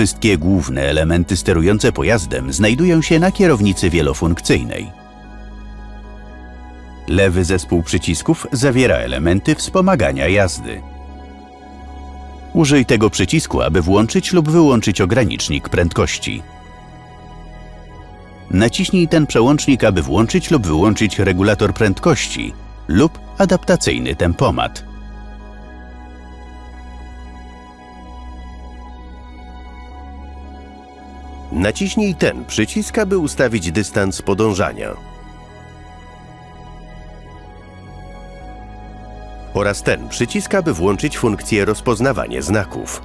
Wszystkie główne elementy sterujące pojazdem znajdują się na kierownicy wielofunkcyjnej. Lewy zespół przycisków zawiera elementy wspomagania jazdy. Użyj tego przycisku, aby włączyć lub wyłączyć ogranicznik prędkości. Naciśnij ten przełącznik, aby włączyć lub wyłączyć regulator prędkości lub adaptacyjny tempomat. Naciśnij ten przycisk, aby ustawić dystans podążania. Oraz ten przycisk, aby włączyć funkcję rozpoznawanie znaków.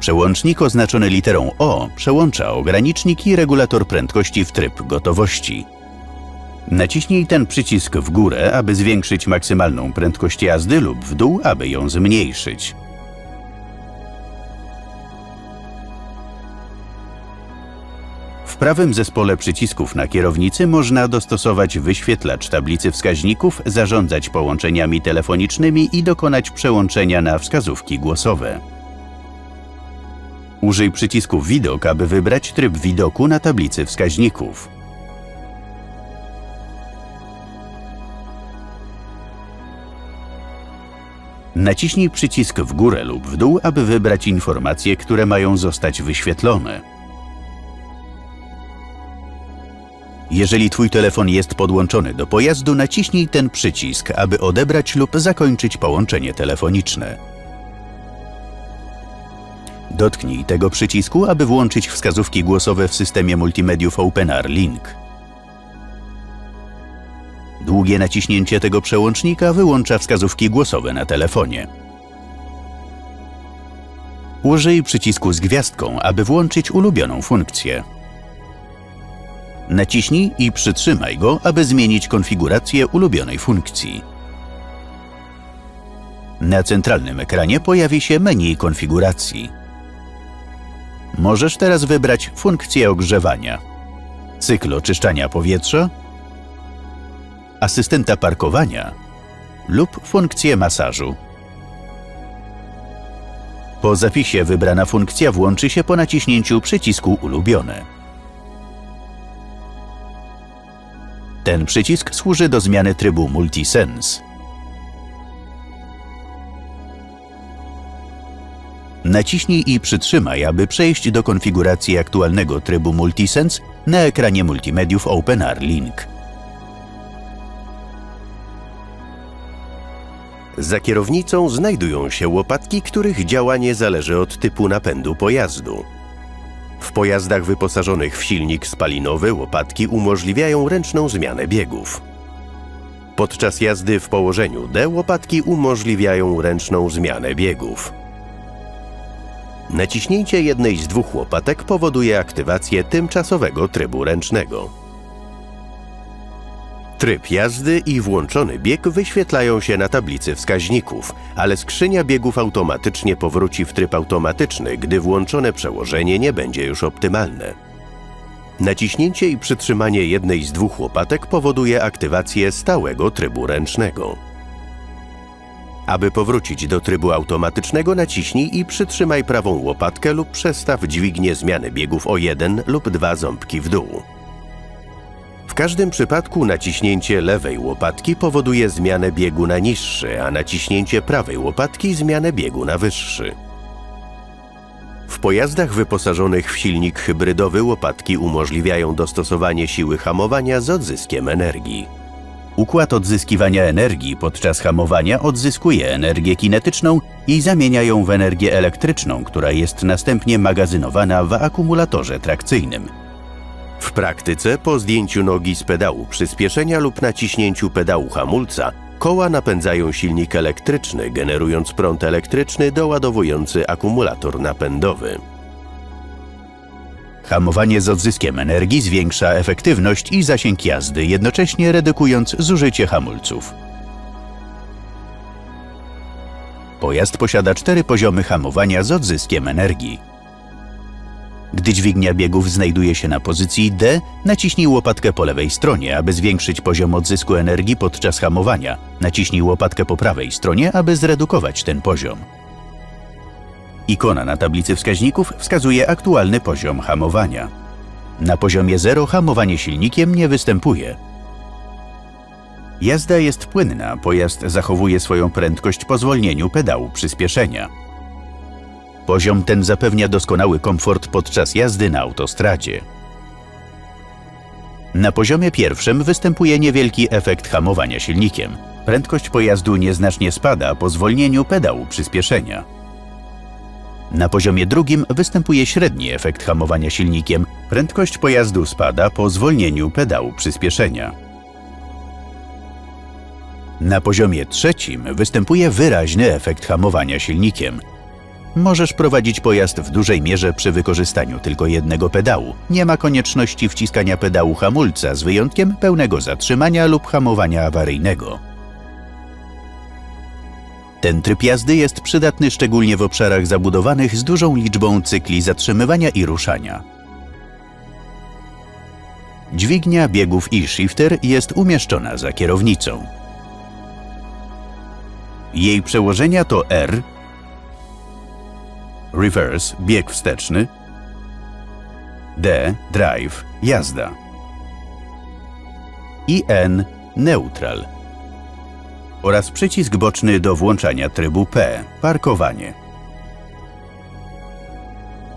Przełącznik oznaczony literą O przełącza ogranicznik i regulator prędkości w tryb gotowości. Naciśnij ten przycisk w górę, aby zwiększyć maksymalną prędkość jazdy lub w dół, aby ją zmniejszyć. W prawym zespole przycisków na kierownicy można dostosować wyświetlacz tablicy wskaźników, zarządzać połączeniami telefonicznymi i dokonać przełączenia na wskazówki głosowe. Użyj przycisku Widok, aby wybrać tryb widoku na tablicy wskaźników. Naciśnij przycisk w górę lub w dół, aby wybrać informacje, które mają zostać wyświetlone. Jeżeli Twój telefon jest podłączony do pojazdu, naciśnij ten przycisk, aby odebrać lub zakończyć połączenie telefoniczne. Dotknij tego przycisku, aby włączyć wskazówki głosowe w systemie multimediów OpenR Link. Długie naciśnięcie tego przełącznika wyłącza wskazówki głosowe na telefonie. Użyj przycisku z gwiazdką, aby włączyć ulubioną funkcję. Naciśnij i przytrzymaj go, aby zmienić konfigurację ulubionej funkcji. Na centralnym ekranie pojawi się menu konfiguracji. Możesz teraz wybrać funkcję ogrzewania, cykl oczyszczania powietrza, asystenta parkowania lub funkcję masażu. Po zapisie wybrana funkcja włączy się po naciśnięciu przycisku Ulubione. Ten przycisk służy do zmiany trybu Multisense. Naciśnij i przytrzymaj, aby przejść do konfiguracji aktualnego trybu Multisense na ekranie multimediów OpenR Link. Za kierownicą znajdują się łopatki, których działanie zależy od typu napędu pojazdu. W pojazdach wyposażonych w silnik spalinowy łopatki umożliwiają ręczną zmianę biegów. Podczas jazdy w położeniu D łopatki umożliwiają ręczną zmianę biegów. Naciśnięcie jednej z dwóch łopatek powoduje aktywację tymczasowego trybu ręcznego. Tryb jazdy i włączony bieg wyświetlają się na tablicy wskaźników, ale skrzynia biegów automatycznie powróci w tryb automatyczny, gdy włączone przełożenie nie będzie już optymalne. Naciśnięcie i przytrzymanie jednej z dwóch łopatek powoduje aktywację stałego trybu ręcznego. Aby powrócić do trybu automatycznego, naciśnij i przytrzymaj prawą łopatkę lub przestaw dźwignię zmiany biegów o jeden lub dwa ząbki w dół. W każdym przypadku naciśnięcie lewej łopatki powoduje zmianę biegu na niższy, a naciśnięcie prawej łopatki zmianę biegu na wyższy. W pojazdach wyposażonych w silnik hybrydowy łopatki umożliwiają dostosowanie siły hamowania z odzyskiem energii. Układ odzyskiwania energii podczas hamowania odzyskuje energię kinetyczną i zamienia ją w energię elektryczną, która jest następnie magazynowana w akumulatorze trakcyjnym. W praktyce po zdjęciu nogi z pedału przyspieszenia lub naciśnięciu pedału hamulca koła napędzają silnik elektryczny, generując prąd elektryczny doładowujący akumulator napędowy. Hamowanie z odzyskiem energii zwiększa efektywność i zasięg jazdy, jednocześnie redukując zużycie hamulców. Pojazd posiada cztery poziomy hamowania z odzyskiem energii. Gdy dźwignia biegów znajduje się na pozycji D, naciśnij łopatkę po lewej stronie, aby zwiększyć poziom odzysku energii podczas hamowania. Naciśnij łopatkę po prawej stronie, aby zredukować ten poziom. Ikona na tablicy wskaźników wskazuje aktualny poziom hamowania. Na poziomie 0 hamowanie silnikiem nie występuje. Jazda jest płynna, pojazd zachowuje swoją prędkość po zwolnieniu pedału przyspieszenia. Poziom ten zapewnia doskonały komfort podczas jazdy na autostradzie. Na poziomie pierwszym występuje niewielki efekt hamowania silnikiem. Prędkość pojazdu nieznacznie spada po zwolnieniu pedału przyspieszenia. Na poziomie drugim występuje średni efekt hamowania silnikiem. Prędkość pojazdu spada po zwolnieniu pedału przyspieszenia. Na poziomie trzecim występuje wyraźny efekt hamowania silnikiem. Możesz prowadzić pojazd w dużej mierze przy wykorzystaniu tylko jednego pedału. Nie ma konieczności wciskania pedału hamulca z wyjątkiem pełnego zatrzymania lub hamowania awaryjnego. Ten tryb jazdy jest przydatny szczególnie w obszarach zabudowanych z dużą liczbą cykli zatrzymywania i ruszania. Dźwignia biegów i shifter jest umieszczona za kierownicą. Jej przełożenia to R, reverse, bieg wsteczny, D, drive, jazda i N, neutral oraz przycisk boczny do włączania trybu P, parkowanie.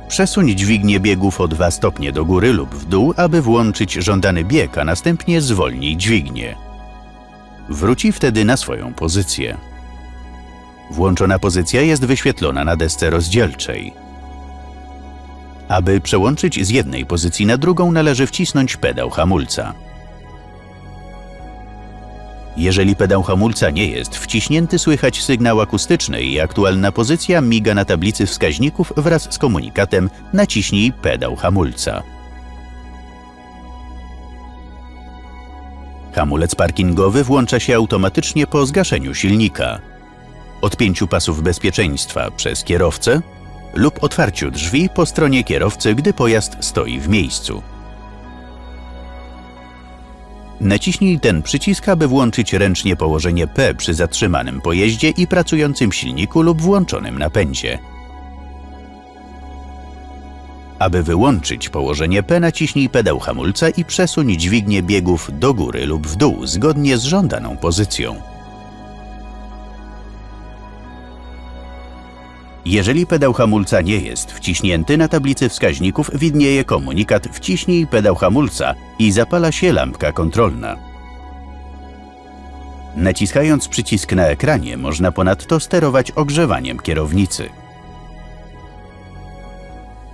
Przesuń dźwignię biegów o 2 stopnie do góry lub w dół, aby włączyć żądany bieg, a następnie zwolnij dźwignię. Wróci wtedy na swoją pozycję. Włączona pozycja jest wyświetlona na desce rozdzielczej. Aby przełączyć z jednej pozycji na drugą, należy wcisnąć pedał hamulca. Jeżeli pedał hamulca nie jest wciśnięty, słychać sygnał akustyczny i aktualna pozycja miga na tablicy wskaźników wraz z komunikatem naciśnij pedał hamulca. Hamulec parkingowy włącza się automatycznie po zgaszeniu silnika odpięciu pasów bezpieczeństwa przez kierowcę lub otwarciu drzwi po stronie kierowcy, gdy pojazd stoi w miejscu. Naciśnij ten przycisk, aby włączyć ręcznie położenie P przy zatrzymanym pojeździe i pracującym silniku lub włączonym napędzie. Aby wyłączyć położenie P, naciśnij pedał hamulca i przesuń dźwignię biegów do góry lub w dół zgodnie z żądaną pozycją. Jeżeli pedał hamulca nie jest wciśnięty, na tablicy wskaźników widnieje komunikat wciśnij pedał hamulca i zapala się lampka kontrolna. Naciskając przycisk na ekranie można ponadto sterować ogrzewaniem kierownicy.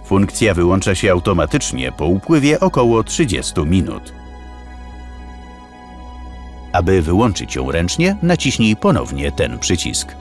Funkcja wyłącza się automatycznie po upływie około 30 minut. Aby wyłączyć ją ręcznie, naciśnij ponownie ten przycisk.